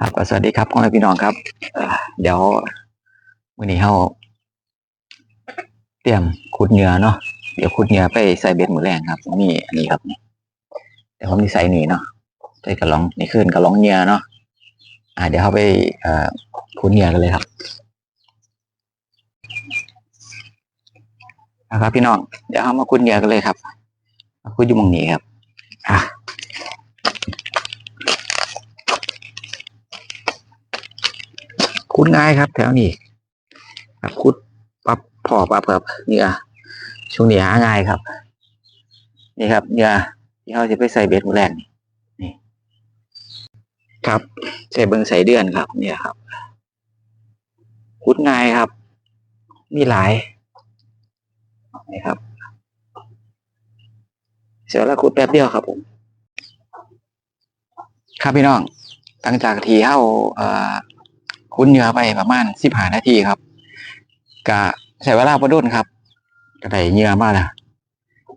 ครับสวัสดีครับพ่อแม่พี่น้องครับ เดี๋ยววันนี้เราเตรียมขุดเหงื่อเนาะเดี๋ยวขุดเหงื่อไปใส่เบ็ดมือแรงครับนี่อันนี้ครับนี่เดี๋ยวผมจะใส่นี่เนาะใส่กระลองนี่ขึ้นกระลองเหงื่อเนาะอ่าเดี๋ยวเราไปขุดเหงื่อกันเลยครับนะครับ พี่น้องเดี๋ยวเรามาขุดเหงื่อกันเลยครับขุดอยู่มองนี้ครับ อะ คุด ง่ายครับ แถวนี้ครับคุดปับพอปับครับเหงื่อช่วงนี้หาง่ายครับ นี่ครับเหงื่อที่เขาจะไปใส่เบ็ดมือแรกนี่นี่ครับใส่เบิงใส่เดือนครับ เนี่ยครับคุดง่ายครับ มีหลายนี่ครับเสียแล้วคุดแป๊บเดียวครับผมครับพี่น้องหลังจากที่เข้าเอ่อ คุ้นเนือไปประมาณสิบห้านาทีครับกะใช้เวลาประดุนครับก็ได้เหงื่อมาแล้ว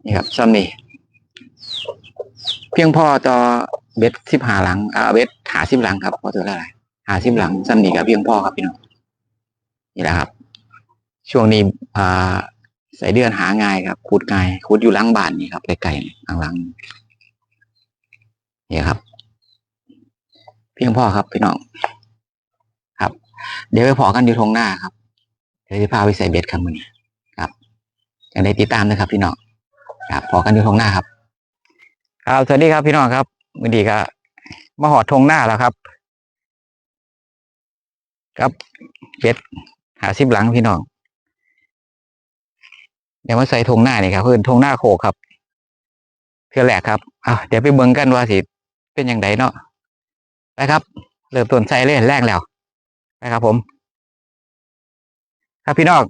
นี่ครับซ้ำนี่เพียงพอต่อเบ็ดสิบห้าหลังอ่าเบ็ดหาสิบหลังครับพอตัวละไรหาสิบหลังซ้ำนี่กับเพียงพอครับพี่น้องนี่แหละครับ ช่วงนี้อ่าใส่เดือนหาง่ายครับขุดง่ายขุดอยู่หลังบ้านนี่ครับไกลๆนี่หลังนี่ครับ เพียงพอครับพี่น้อง เดี๋ยวไปพอกันอยู่ทงหน้าครับ เดี๋ยวจะพาไปใส่เบ็ดครับมือนี้ครับอย่างได้ติดตามนะครับ พี่น้องครับพอกันอยู่ทงหน้าครับ ครับสวัสดีครับพี่น้องครับมือดีก็มาหอดทงหน้าแล้วครับ ครับเบ็ดหาสิบหลังพี่น้องเดี๋ยวมาใส่ทงหน้านี่ครับเพื่อนทงหน้าโขกครับเพื่อแหลกครับเอาเดี๋ยวไปเบิ่งกันว่าสิเป็นอย่างไรเนาะไปครับ เริ่มต้นใส่เลยแรกแล้ว นะครับผม ครับพี่นอง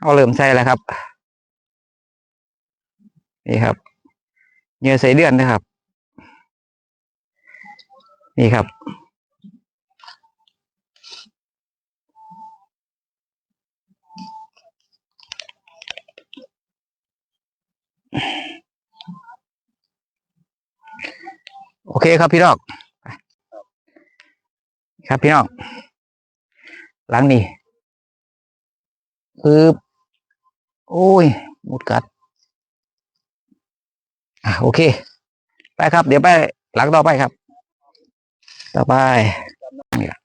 เอาเริ่มใส่แล้วครับ นี่ครับเงื่อใส่เดือนนะครับ นี่ครับโอเคครับพี่นองครับพี่นอง หลังนี้ปึ๊บโอ้ยมุดกัด อะโอเค ไปครับ เดี๋ยวไปหลังต่อไปครับ ต่อไปนี่ละ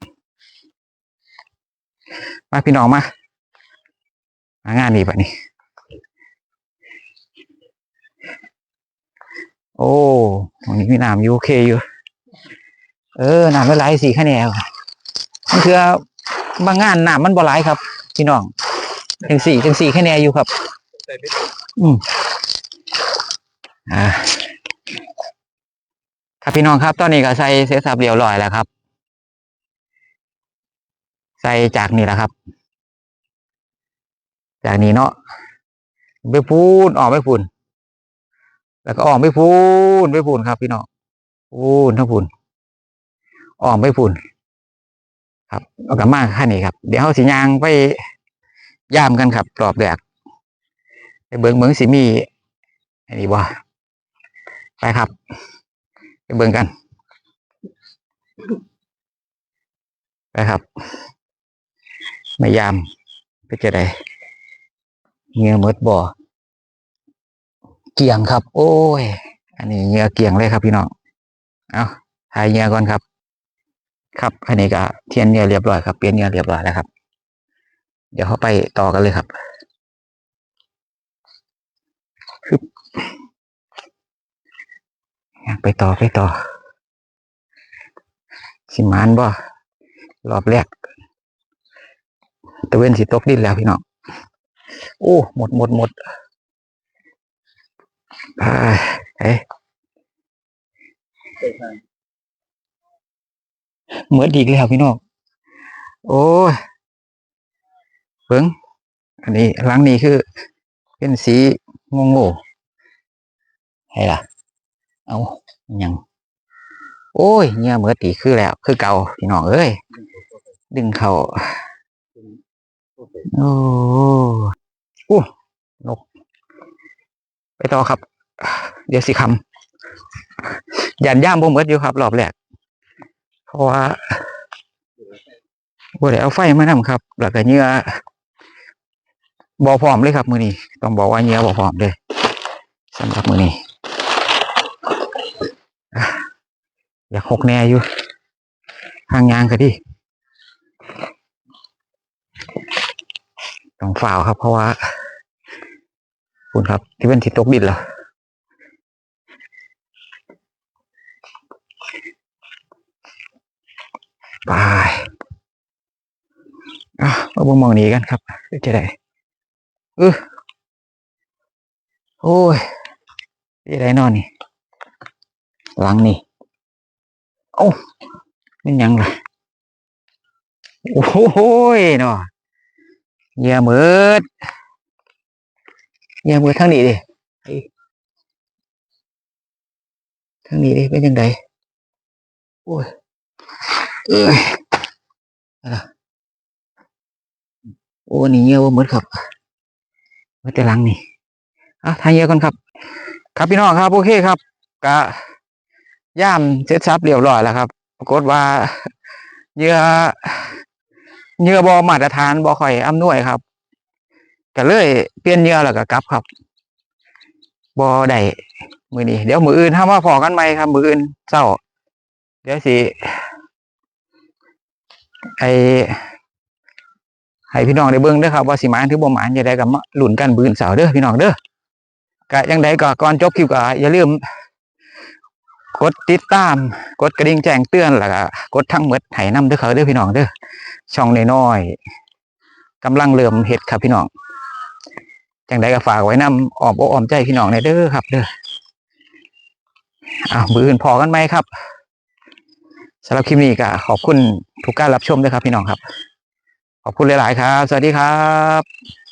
มาพี่น้องมามางานนี้ปะนี่โอ้ตรงนี้มีน้ำอยู่โอเคอยู่ เออน้ำละลายสีคะแนนมันคือ บางงานน้ำมันบ่หลายครับ พี่น้องจังสี่จังสี่แคะแนอยู่ครับ อืมอ่าครับพี่น้องครับ ตอนนี้ก็ใส่เสยสับเรียบร้อยแล้วครับ ใส่จากนี่แหละครับ จากนี้เนาะไปพูนออกไปพูนแล้วก็ออกไปพูนไปพูนครับ พี่น้องพูนทั้งพูนออกไปพูน ครับเอากลับมาแค่นี้ครับ เดี๋ยวเขาสิยางไปย่ามกันครับรอบแรกไปเบิงเบิงสิมีอันนี้บ่ไปครับ ไปเบิงกัน ไปครับมายามไปเจอใดเงี้ยหมดบ่อเกี่ยงครับ โอ้ย อันนี้เงี้ยเกี่ยงเลยครับพี่น้อง เอาถ่ายเงี้ยก่อนครับ ครับ อันนี้ก็เทียนเงี้ยเรียบร้อยครับเปลี่ยนเงี้ยเรียบร้อยแล้วครับ เดี๋ยวเขาไปต่อกันเลยครับฮึบไปต่อไปต่อ สิมานบ่รอบแรกตะเวนสิตกดินแล้วพี่น้องโอ้ หมดหมดหมดไปเอ้ เหมือนอีกแล้วพี่น้องโอ้ยเบิ้งอันนี้หลังนี้คือ เป็นสีงงโง่ให้ล่ะ เอาอยังโอ้ยเงี้ยเหมือนตีคือแล้ว คือเก่าพี่น้องเอ้ยดึงเขาโอ้โอ้นก ไปต่อครับ เดี๋ยวสิคำยันย่ามบ่เหมือนอยู่ครับรอบแรก ราะว่าบ่ได้เอาไฟมานำครับแล้วก็เหยื่อบ่พร้อมเลยครับ มื้อนี้ต้องบอกว่าเหยื่อบ่พร้อมเลยสำหรับมื้อนี้อยากหกแน่อยู่ทางยางก็ดีต้องฝ่าวครับ เพราะว่าคุณครับ ที่เป็นที่ตกดินเหรอ ไปอะมาเบิ่งมองนี้กันครับจะได้เออโอ้ยจะได้นอนนี่หลังนี่โอ้าเป็นยังล่ะโอ้โหยเนาะเยื่อมืดเยื่อมืดทางนี้ดิเฮ้งนี้ดิเป็นยังไงโอ้ย เอ้ยอะไรโอ้นี่เหยื่อว่ามืดครับมาแต่ลังนี่อะทางเยื่อก่อนครับ ครับพี่น้องครับโอเคครับกะย่ามเสร็จสับเรียบร้อยแล้วครับ ปรากฏว่าเยื่อเยื่อบอมาตรฐานบอข่อยอำนวยครับก็เลยเปลี่ยนเยื่อแล้วก็กลับครับบอได้มือนี้เดี๋ยวมืออื่นถ้ามาพอกันไหมครับ มืออื่นเศร้าเดี๋ยวสิ ไอให้พี่น้องได้เบิ่งเด้อครับว่าสิมานถือบ่หมานจะได้กับหลุนกันมืออื่นเสาร์เด้อพี่น้องเด้อกะยังไดก็ก่อนจบคลิปก็อย่าลืม กดติดตาม กดกระดิ่งแจ้งเตือนแล้วก็กดทั้งหมดให้นำเด้อครับเด้อพี่น้องเด้อช่องน้อยๆกำลังเริ่มเฮ็ดครับพี่น้องจังใดก็ฝากไว้นำอ้อมอกอ้อมใจพี่น้องในเด้อครับ เด้ออ้าวมืออื่นพอกันไหมครับ สำหรับคลิปนี้ก็ขอบคุณทุกการรับชมด้วยครับพี่น้องครับ ขอบคุณหลาย ๆ ครับ สวัสดีครับ